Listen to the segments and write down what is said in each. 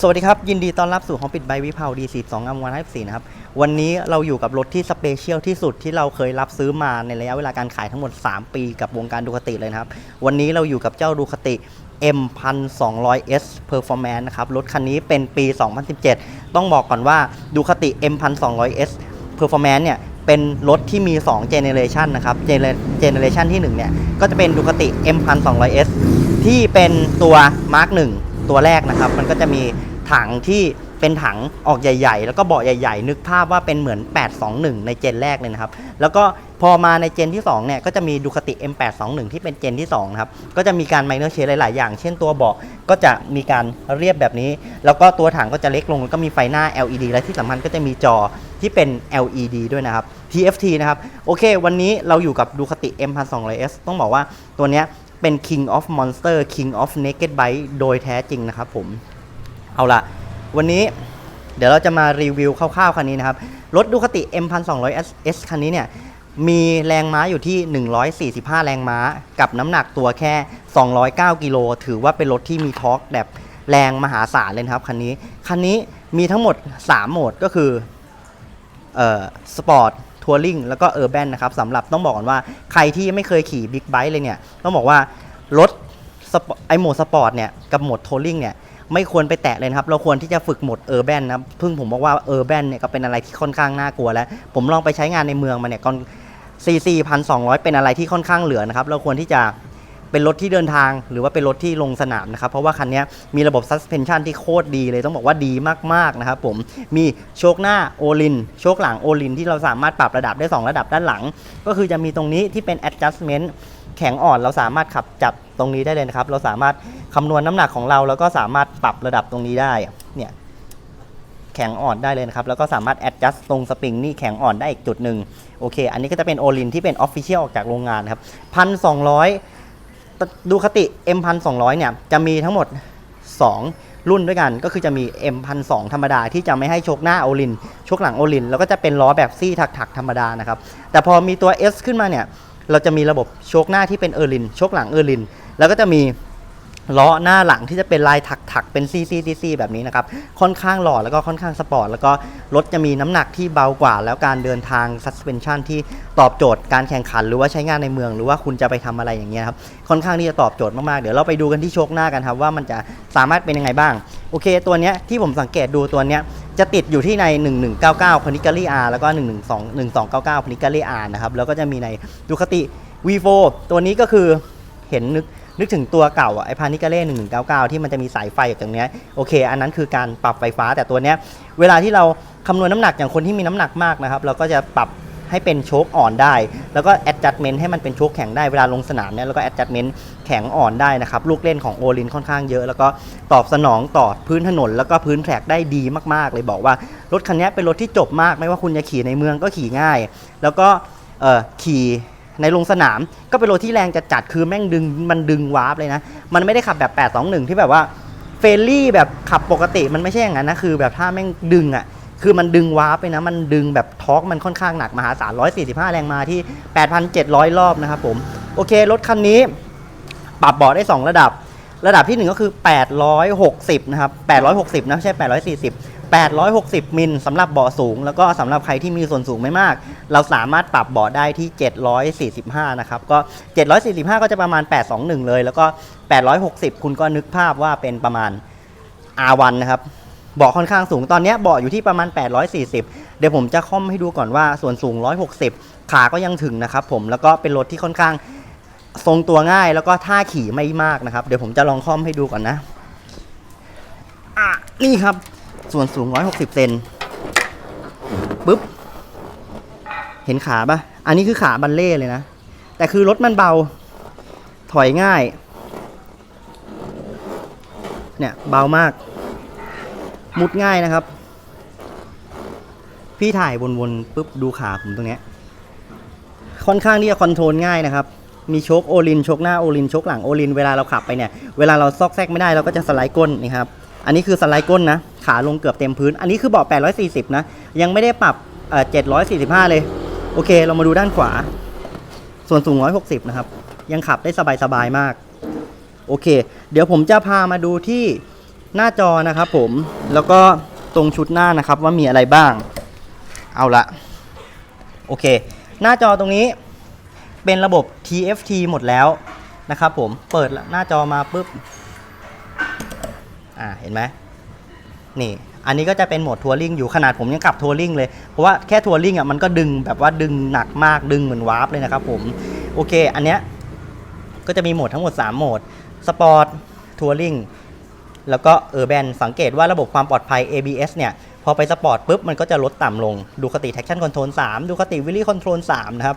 สวัสดีครับ ยินดีต้อนรับสู่ห้องปิดใบวิภาวดีสีสองอัมวันห้าสี่นะครับ วันนี้เราอยู่กับรถที่สเปเชียลที่สุดที่เราเคยรับซื้อมาในระยะเวลาการขายทั้งหมด 3 ปีกับวงการดูคติเลยนะครับ วันนี้เราอยู่กับเจ้าดูคติ M 1 2 0 0 S Performance นะครับ รถคันนี้เป็นปี 2017 ต้องบอกก่อนว่าดูคติ M 1 2 0 0 S Performance เนี่ยเป็นรถที่มี 2 Generation นะครับ Gener- Generation ที่1เนี่ยก็จะเป็นดูคติ M 1 2 0 0 S ที่เป็นตัว Mark 1 ตัวแรกนะครับ มันก็จะมีถังที่เป็นถังออกใหญ่ๆ แล้วก็เบาะใหญ่ ๆ นึกภาพว่าเป็นเหมือน 821 ในเจนแรกเลยนะครับ แล้วก็พอมาในเจนที่2เนี่ยก็จะมีดูคติ M821 ที่เป็นเจนที่2นะครับ ก็จะมีการไมเนอร์เชหลาย ๆ อย่าง เช่นตัวเบาะก็จะมีการเรียบแบบนี้ แล้วก็ตัวถังก็จะเล็กลง แล้วก็มีไฟหน้า LED และที่สำคัญก็จะมีจอที่เป็น LED ด้วยนะครับ TFT นะครับ โอเค วันนี้เราอยู่กับดูคติ M1200S ต้องบอกว่าตัวเนี้ย เป็น King of Monster King of Naked Bike โดยแท้จริงนะครับผม เอาละวันนี้เดี๋ยวเราจะมารีวิวคร่าวๆคันนี้นะครับ รถดูคติ M1200S คันนี้เนี่ยมีแรงม้าอยู่ที่ 145 แรงม้า กับน้ำหนักตัวแค่ 209 กิโล ถือว่าเป็นรถที่มีทอร์กแบบแรงมหาศาลเลยครับคันนี้ คันนี้มีทั้งหมด 3 โหมดก็คือเอ่อสปอร์ต ทัวริงแล้วก็เออร์แบนนะครับสำหรับต้องบอกก่อนว่าใครที่ไม่เคยขี่บิ๊กไบค์เลยเนี่ยต้องบอกว่ารถไอโหมดสปอร์ตเนี่ยกับโหมดทัวริงเนี่ยไม่ควรไปแตะเลยนะครับเราควรที่จะฝึกโหมดเออร์แบนนะเพิ่งผมบอกว่าเออร์แบนเนี่ยก็เป็นอะไรที่ค่อนข้างน่ากลัวแล้ว ผมลองไปใช้งานในเมืองมาเนี่ยก่อนซีซีพันสองร้อยเป็นอะไรที่ค่อนข้างเหลือนะครับเราควรที่จะ เป็นรถที่เดินทางหรือว่าเป็นรถที่ลงสนามนะครับ เพราะว่าคันนี้มีระบบ suspension ที่โคตรดีเลยต้องบอกว่าดีมากๆนะครับผมมีโชคหน้าโอลินโชคหลังโอลินที่เราสามารถปรับระดับได้ 2 ระดับด้านหลัง ก็คือจะมีตรงนี้ที่เป็น adjustment แข็งอ่อนเราสามารถขับจับตรงนี้ได้เลยนะครับ เราสามารถคำนวณน้ำหนักของเรา แล้วก็สามารถปรับระดับตรงนี้ได้เนี่ยแข็งอ่อนได้เลยนะครับ แล้วก็สามารถ adjust ตรงสปริงนี่แข็งอ่อนได้อีกจุดหนึ่งโอเค อันนี้ก็จะเป็นโอลินที่เป็น official ออกจากโรงงานนครับพันสองร้อย ดูคติ M1200 เนี่ยจะมีทั้งหมด 2 รุ่นด้วยกัน ก็คือจะมี M1200 ธรรมดาที่จะไม่ให้โชกหน้าโอลินโชกหลังโอลิน แล้วก็จะเป็นล้อแบบซี่ถักๆธรรมดานะครับ แต่พอมีตัว S ขึ้นมาเนี่ย เราจะมีระบบโชกหน้าที่เป็นเออร์ลินโชกหลังเออร์ลิน แล้วก็จะมี ล้อหน้าหลังที่จะเป็นลายถักๆเป็นซีซีซีซีแบบนี้นะครับค่อนข้างหล่อแล้วก็ค่อนข้างสปอร์ตแล้วก็รถจะมีน้ำหนักที่เบากว่า แล้วการเดินทาง suspension ที่ตอบโจทย์การแข่งขันหรือว่าใช้งานในเมือง หรือว่าคุณจะไปทำอะไรอย่างเงี้ยครับค่อนข้างที่จะตอบโจทย์มากๆเดี๋ยวเราไปดูกันที่โชคหน้ากันครับว่ามันจะสามารถเป็นยังไงบ้างโอเค ตัวเนี้ยที่ผมสังเกตดูตัวเนี้ยจะติดอยู่ที่ใน 1199 p a n i c a l i R แล้วก็ 112 1299 p a n i c a l i R นะครับแล้วก็จะมีในดูคติ V4 ตัวนี้ก็คือเห็นนึก นึกถึงตัวเก่าอะไอพานิกาเล่หนึ่งหนึ่งเก้าเก้าที่มันจะมีสายไฟอยู่ตรงเนี้ยโอเค อันนั้นคือการปรับไฟฟ้าแต่ตัวเนี้ยเวลาที่เราคำนวณน้ำหนักอย่างคนที่มีน้ำหนักมากนะครับ เราก็จะปรับให้เป็นโชคอ่อนได้ แล้วก็ adjustment ให้มันเป็นโชคแข็งได้เวลาลงสนามเนี่ยแล้วก็ adjustment แข็งอ่อนได้นะครับ ลูกเล่นของโอลินค่อนข้างเยอะ แล้วก็ตอบสนองต่อพื้นถนน แล้วก็พื้นแทร็กได้ดีมากๆ เลยบอกว่ารถคันนี้เป็นรถที่จบมาก ไม่ว่าคุณจะขี่ในเมืองก็ขี่ง่าย แล้วก็ขี่ ในลงสนามก็เป็นรถที่แรงจะจัดคือแม่งดึงมันดึงวาร์ปเลยนะ มันไม่ได้ขับแบบ 821 ที่แบบว่าเฟรนลี่แบบขับปกติมันไม่ใช่อย่างนั้นนะคือ แบบถ้าแม่งดึงอะคือมันดึงวาร์ปไปนะ มันดึงแบบทอร์กมันค่อนข้างหนักมหาศาล145 แรงมาที่ 8,700 รอบนะครับผม โอเค รถคันนี้ ปรับเบาะได้ 2 ระดับ ระดับที่ 1 ก็คือ 860 นะครับ 860 นะ ไม่ใช่ 840 860 มิลสำหรับเบาะสูง แล้วก็สำหรับใครที่มีส่วนสูงไม่มาก เราสามารถปรับเบาะได้ที่ 745 นะครับ ก็ 745 ก็จะประมาณ 821 เลย แล้วก็ 860 คุณก็นึกภาพว่าเป็นประมาณ R1 นะครับเบาะค่อนข้างสูงตอนนี้เบาะอยู่ที่ประมาณ 840 เดี๋ยวผมจะค่อมให้ดูก่อนว่าส่วนสูง 160 ขาก็ยังถึงนะครับผมแล้วก็เป็นรถที่ค่อนข้างทรงตัวง่ายแล้วก็ท่าขี่ไม่มากนะครับ เดี๋ยวผมจะลองค่อมให้ดูก่อนนะ อะนี่ครับ ส่วนสูง 160 เซนปุ๊บ เห็นขาปะอันนี้คือขาบันเล่เลยนะ แต่คือรถมันเบา ถอยง่าย เนี่ย เบามาก มุดง่ายนะครับ พี่ถ่ายวนๆปุ๊บดูขาผมตรงเนี้ย ค่อนข้างที่จะคอนโทรลง่ายนะครับ มีโชคโอลินโชคหน้าโอลินโชคหลังโอลิน เวลาเราขับไปเนี่ย เวลาเราซอกแซกไม่ได้เราก็จะสไลด์ก้นนี่ครับ อันนี้คือสไลด์ก้นนะ ขาลงเกือบเต็มพื้น อันนี้คือเบาะ840 นะ ยังไม่ได้ปรับเอ่อ745 เลย โอเค เรามาดูด้านขวา ส่วนสูง 160 นะครับ ยังขับได้สบายๆมาก โอเค เดี๋ยวผมจะพามาดูที่หน้าจอนะครับผม แล้วก็ตรงชุดหน้านะครับว่ามีอะไรบ้าง เอาละ โอเค หน้าจอตรงนี้เป็นระบบ TFT หมดแล้วนะครับผม เปิดหน้าจอมาปุ๊บ อ่าเห็นไหมนี่ อันนี้ก็จะเป็นโหมดทัวริงอยู่ขนาดผมยังขับทัวริงเลย เพราะว่าแค่ทัวริงอะมันก็ดึงแบบว่าดึงหนักมากดึงเหมือนวาร์ปเลยนะครับผม โอเค อันเนี้ยก็จะมีโหมดทั้งหมด 3 โหมด สปอร์ต ทัวริง แล้วก็เออร์แบน สังเกตว่าระบบความปลอดภัย ABS เนี่ย พอไปสปอร์ตปุ๊บ มันก็จะลดต่ำลง ดูคติ traction control 3 ดูคติ wheelie control 3 นะครับ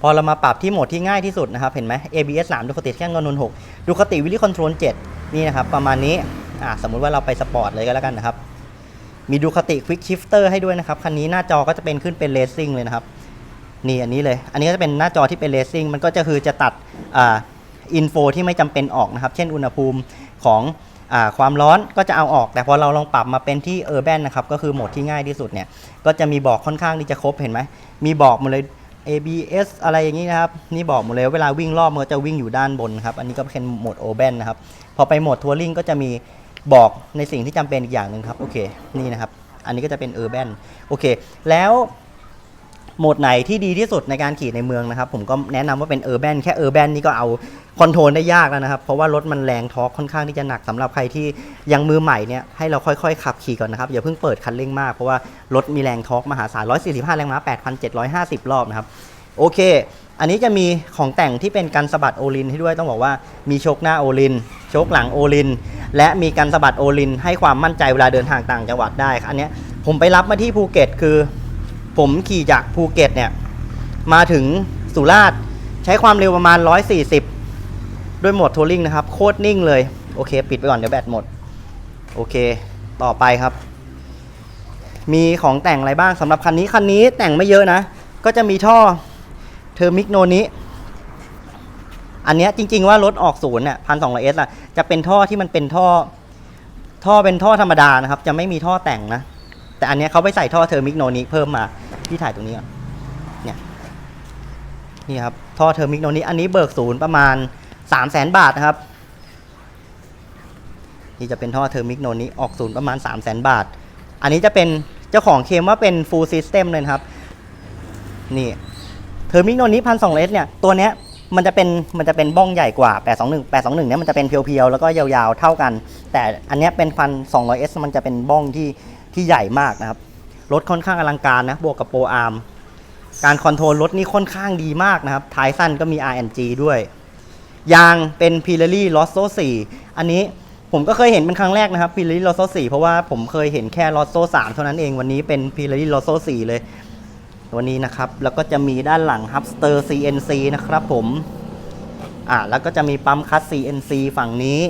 พอเรามาปรับที่โหมดที่ง่ายที่สุดนะครับ เห็นไหม ABS 3ดูคติ traction control 6ดูคติ wheelie control 7นี่นะครับ ประมาณนี้อ่าสมมุติว่าเราไปสปอร์ตเลยก็แล้วกันนะครับ มีดูคติ quick shifter ให้ด้วยนะครับ คันนี้หน้าจอก็จะเป็นขึ้นเป็น racing เลยนะครับ นี่อันนี้เลย อันนี้ก็จะเป็นหน้าจอที่เป็น racing มันก็จะคือจะตัดอ่าอินโฟที่ไม่จำเป็นออกนะครับ เช่นอุณหภูมิของอาความร้อนก็จะเอาออก แต่พอเราลองปรับมาเป็นที่ urban นะครับ ก็คือโหมดที่ง่ายที่สุดเนี่ย ก็จะมีบอกค่อนข้างที่จะครบเห็นไหม มีบอกหมดเลย ABS อะไรอย่างนี้นะครับ นี่บอกหมดเลยเวลาวิ่งรอบมันก็จะวิ่งอยู่ด้านบนครับ อันนี้ก็เป็นโหมดโอเบนนะครับ พอไปโหมดทัวริงก็จะมีบอกในสิ่งที่จำเป็นอีกอย่างหนึ่งครับ โอเค นี่นะครับ อันนี้ก็จะเป็นเออร์แบนโอเค แล้ว โหมดไหนที่ดีที่สุดในการขี่ในเมืองนะครับผมก็แนะนำว่าเป็น urban แค่ urban นี่ก็เอาคอนโทรลได้ยากแล้วนะครับ เพราะว่ารถมันแรงทอร์คค่อนข้างที่จะหนักสำหรับใครที่ยังมือใหม่เนี่ยให้เราค่อยๆ ขับขี่ก่อนนะครับ อย่าเพิ่งเปิดคันเร่งมาก เพราะว่ารถมีแรงทอร์คมหาศาล 145 แรงม้า 8,750 รอบนะครับ โอเค อันนี้จะมีของแต่งที่เป็นกันสะบัดโอลินให้ด้วยต้องบอกว่ามีโชคหน้าโอลินโชคหลังโอลิน และมีกันสะบัดโอลิน ให้ความมั่นใจเวลาเดินทางต่างจังหวัดได้อันนี้ผมไปรับมาที่ภูเก็ตคือ ผมขี่จากภูเก็ตเนี่ย มาถึงสุราษฎร์ใช้ความเร็วประมาณ 140 ด้วยโหมดทัวริงนะครับ โคตรนิ่งเลย โอเค ปิดไปก่อนเดี๋ยวแบตหมด โอเค ต่อไปครับ มีของแต่งอะไรบ้างสำหรับคันนี้คันนี้แต่งไม่เยอะนะ ก็จะมีท่อเทอร์มิกโนนี้อันเนี้ยจริง ๆ ว่ารถออกศูนย์เนี่ยพันสองร้อยเอสอะจะเป็นท่อที่มันเป็นท่อ ท่อเป็นท่อธรรมดานะครับ จะไม่มีท่อแต่งนะ แต่อันเนี้ยเขาไปใส่ท่อเทอร์มิกโนนี้เพิ่มมา ที่ถ่ายตรงนี้ก่อนเนี่ยนี่ครับท่อเทอร์มิกโนนี้อันนี้เบิกศูนย์ประมาณ3 0 0แสนบาทนะครับนี่จะเป็นท่อเทอร์มิกโนนี้ออกศูนย์ประมาณ3 0 0แสนบาท อันนี้จะเป็นเจ้าของเคมว่าเป็น full system เลยครับ นี่เทอร์มิกโนนี้พันสองเเนี่ยตัวเนี้ยมันจะเป็นมันจะเป็นบ้องใหญ่กว่า 821 821เนี่ยมันจะเป็นเพียวๆ แล้วก็ยาวๆ เท่ากัน แต่อันเนี้ยเป็นพันสองร้อยเอสมันจะเป็นบ้องที่ที่ใหญ่มากนะครับ รถค่อนข้างอลังการนะบวกกับโปรอาร์มการคอนโทรลรถนี่ค่อนข้างดีมากนะครับท้ายสั้นก็มี RNG ด้วย ยางเป็น Pirelli Rosso 4 อันนี้ผมก็เคยเห็นเป็นครั้งแรกนะครับ Pirelli Rosso 4 เพราะว่าผมเคยเห็นแค่ Rosso 3 เท่านั้นเองวันนี้เป็น Pirelli Rosso 4 เลยตัวนี้นะครับ แล้วก็จะมีด้านหลัง Hubster CNC นะครับผมอ่าแล้วก็จะมีปั๊มคัส CNC ฝั่งนี้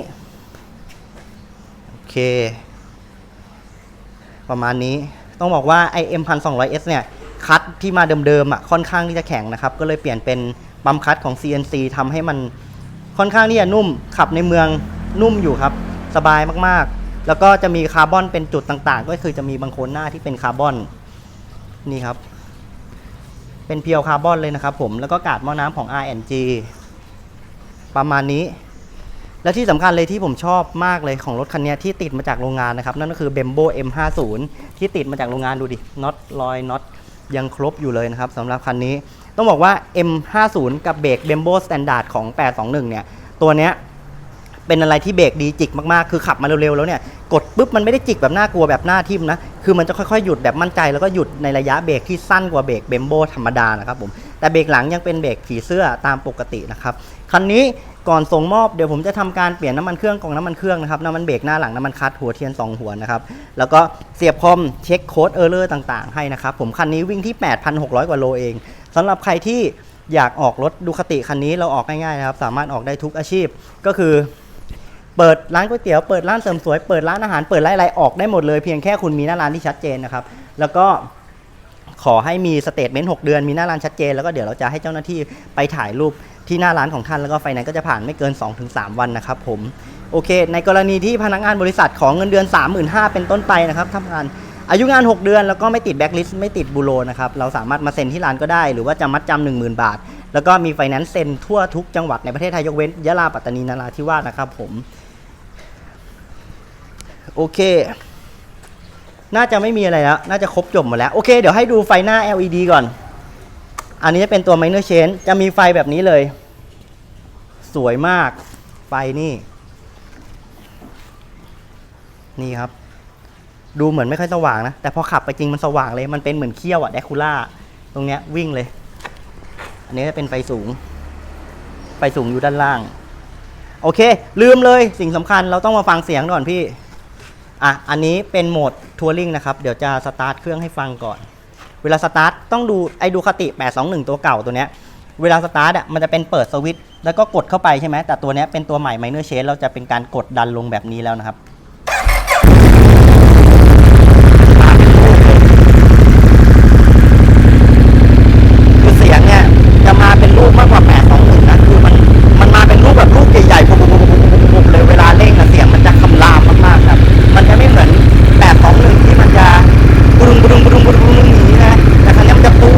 โอเค ประมาณนี้ ต้องบอกว่า IM 1200S เนี่ยคัดที่มาเดิมๆอะค่อนข้างที่จะแข็งนะครับ ก็เลยเปลี่ยนเป็นปั๊มคัดของ CNC ทำให้มันค่อนข้างที่จะนุ่มขับในเมืองนุ่มอยู่ครับ สบายมากๆ แล้วก็จะมีคาร์บอนเป็นจุดต่างๆ ก็คือจะมีบางโคนหน้าที่เป็นคาร์บอนนี่ครับ เป็นเพียวคาร์บอนเลยนะครับผมแล้วก็กาดหม้อน้ำของ R&G ประมาณนี้ และที่สำคัญเลยที่ผมชอบมากเลยของรถคันนี้ที่ติดมาจากโรงงานนะครับ นั่นก็คือ Bembo M50 ที่ติดมาจากโรงงานดูดิน็อตรอยน็อตยังครบอยู่เลยนะครับสำหรับคันนี้ต้องบอกว่า M50 กับเบรก Bembo Standard ของ 821 เนี่ย ตัวเนี้ยเป็นอะไรที่เบรกดีจิกมากๆ คือขับมาเร็วๆ แล้วเนี่ย กดปุ๊บมันไม่ได้จิกแบบน่ากลัวแบบหน้าทิ่มนะ คือมันจะค่อยๆ หยุดแบบมั่นใจแล้วก็หยุดในระยะเบรกที่สั้นกว่าเบรกเบมโบธรรมดานะครับผม แต่เบรกหลังยังเป็นเบรกผีเสื้อตามปกตินะครับคันนี้ก่อนส่งมอบเดี๋ยวผมจะทำการเปลี่ยนน้ำมันเครื่องกล่องน้ำมันเครื่องนะครับน้ำมันเบรกหน้าหลังน้ำมันคัดหัวเทียน 2 หัวนะครับแล้วก็เสียบคอมเช็คโค้ดเออร์เลอร์ต่างๆให้นะครับผมคันนี้วิ่งที่ 8,600 กว่าโลเองสำหรับใครที่อยากออกรถดูคติคันนี้เราออกง่ายๆนะครับสามารถออกได้ทุกอาชีพก็คือเปิดร้านก๋วยเตี๋ยวเปิดร้านเสริมสวยเปิดร้านอาหารเปิดร้านอะไรออกได้หมดเลยเพียงแค่คุณมีหน้าร้านที่ชัดเจนนะครับแล้วก็ ขอให้มีสเตทเมนต์6เดือนมีหน้าร้านชัดเจนแล้วก็เดี๋ยวเราจะให้เจ้าหน้าที่ไปถ่ายรูปที่หน้าร้านของท่านแล้วก็ไฟแนนซ์ก็จะผ่านไม่เกิน 2-3 วันนะครับผมโอเค ในกรณีที่พนักงานบริษัทของเงินเดือน 35,000 เป็นต้นไปนะครับทำงานอายุงาน 6 เดือนแล้วก็ไม่ติดแบ็กลิสต์ไม่ติดบูโรนะครับเราสามารถมาเซ็นที่ร้านก็ได้ หรือว่าจะมัดจำ10,000 บาท แล้วก็มีไฟแนนซ์เซ็นทั่วทุกจังหวัดในประเทศไทยยกเว้นยะลาปัตตานีนราธิวาสนะครับผมโอเค น่าจะไม่มีอะไรแล้ว น่าจะครบจบหมดแล้ว โอเค เดี๋ยวให้ดูไฟหน้า LED ก่อน อันนี้จะเป็นตัว minor change จะมีไฟแบบนี้เลย สวยมาก ไฟนี่ นี่ครับ ดูเหมือนไม่ค่อยสว่างนะ แต่พอขับไปจริงมันสว่างเลย มันเป็นเหมือนเขี้ยวอะแดคูล่า ตรงเนี้ยวิ่งเลย อันนี้จะเป็นไฟสูง ไฟสูงอยู่ด้านล่าง โอเค ลืมเลย สิ่งสำคัญเราต้องมาฟังเสียงก่อนพี่ อะอันนี้เป็นโหมดทัวริงนะครับ เดี๋ยวจะสตาร์ทเครื่องให้ฟังก่อน เวลาสตาร์ทต้องดูไอ้ดูคติ 821 ตัวเก่าตัวเนี้ยเวลาสตาร์ทอะมันจะเป็นเปิดสวิตช์แล้วก็กดเข้าไปใช่ไหมแต่ตัวเนี้ยเป็นตัวใหม่ไมเนอร์เชนเราจะเป็นการกดดันลงแบบนี้แล้วนะครับ คือเสียงเนี่ยจะมาเป็นรูปมากกว่า 821 นะ คือมันมันมาเป็นรูปแบบรูปใหญ่ๆปุ๊บปุ๊บปุ๊บปุ๊บปุ๊บปุ๊บเลยเวลาเร่งอะเสียงมันจะคำรามมากๆครับ มันจะไม่เหมือน 821 ที่มันจะปุรุงปุรุงปุรุงปุรุงปุรุงอย่างนี้นะ แต่ครั้งนี้มันจะปุ้ง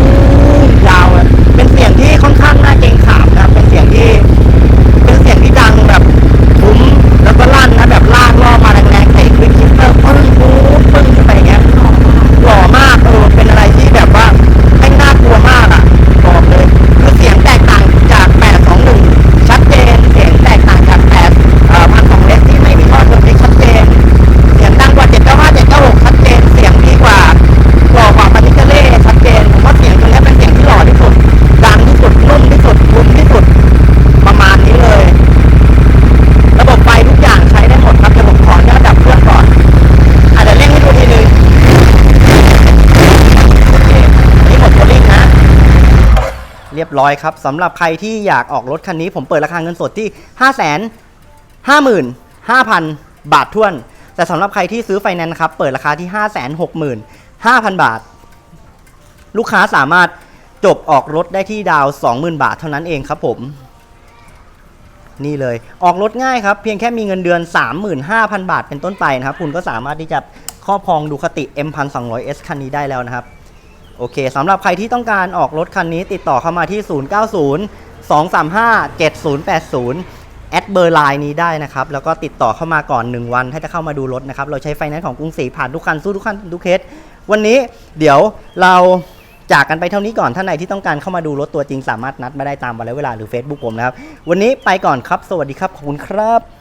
ยาวอะเป็นเสียงที่ค่อนข้างน่าเกรงขามนะครับเป็นเสียงที่ เป็นเสียงที่ดังแบบทุ้มแล้วก็ลั่นนะแบบลากล่อมาแรงๆใส่คลิปคิปเตอร์ปึ้งปึ้งปึ้งขึ้นไปอย่างเงี้ยหล่อมากเออเป็นอะไรที่แบบว่าไม่น่ากลัวมากอะบอกเลยคือเสียงแตกต่างจาก 821 ชัดเจน เสียงแตกต่างจาก8เอ่อพันสองเล็กที่ไม่มีท่อเทอร์มิกชัดเจน เสียงดังกว่า 795 796 ชัดเจน เสียงดีกว่าหล่อกว่าปานิเจเล่ชัดเจนผมว่าเสียงตรงเนี้ยเป็นเสียงที่หล่อที่สุด ดังที่สุด นุ่มที่สุดคุ้มที่สุด ประมาณนี้เลย ระบบไฟทุกอย่างใช้ได้หมดครับเดี๋ยวผมขออนุญาตดับเครื่องก่อนอาจจะเร่งให้ดูทีนึงโอเคนี่หมดตัวริ่งนะ เร้อยครับสำหรับใครที่อยากออกรถคันนี้ ผมเปิดราคาเงินสดที่ 5 5 5 5 0 0 0 บาทท้วน แต่สำหรับใครที่ซื้อไฟแนนซ์ครับเปิดราคาที่ 5 6 5 0 0 0 บาท ลูกค้าสามารถจบออกรถได้ที่ดาว 20,000 บาทเท่านั้นเองครับผมนี่เลยออกรถง่ายครับ เพียงแค่มีเงินเดือน 35,000 บาทเป็นต้นไปนะครับ คุณก็สามารถที่จะครอบครองดูคติ M1200S คันนี้ได้แล้วนะครับ โอเคสำหรับใครที่ต้องการออกรถคันนี้ติดต่อเข้ามาที่ 090 235 7080 แอดเบอร์ไลน์นี้ได้นะครับ แล้วก็ติดต่อเข้ามาก่อน 1 วัน ถ้าจะเข้ามาดูรถนะครับ เราใช้ไฟแนนซ์ของกรุงศรีผ่านทุกคันสู้ทุกคันทุกเคส วันนี้เดี๋ยวเราจากกันไปเท่านี้ก่อนท่านไหนที่ต้องการเข้ามาดูรถตัวจริงสามารถนัดมาได้ตามวันและเวลาหรือ Facebook ผมนะครับ วันนี้ไปก่อนครับ สวัสดีครับ ขอบคุณครับ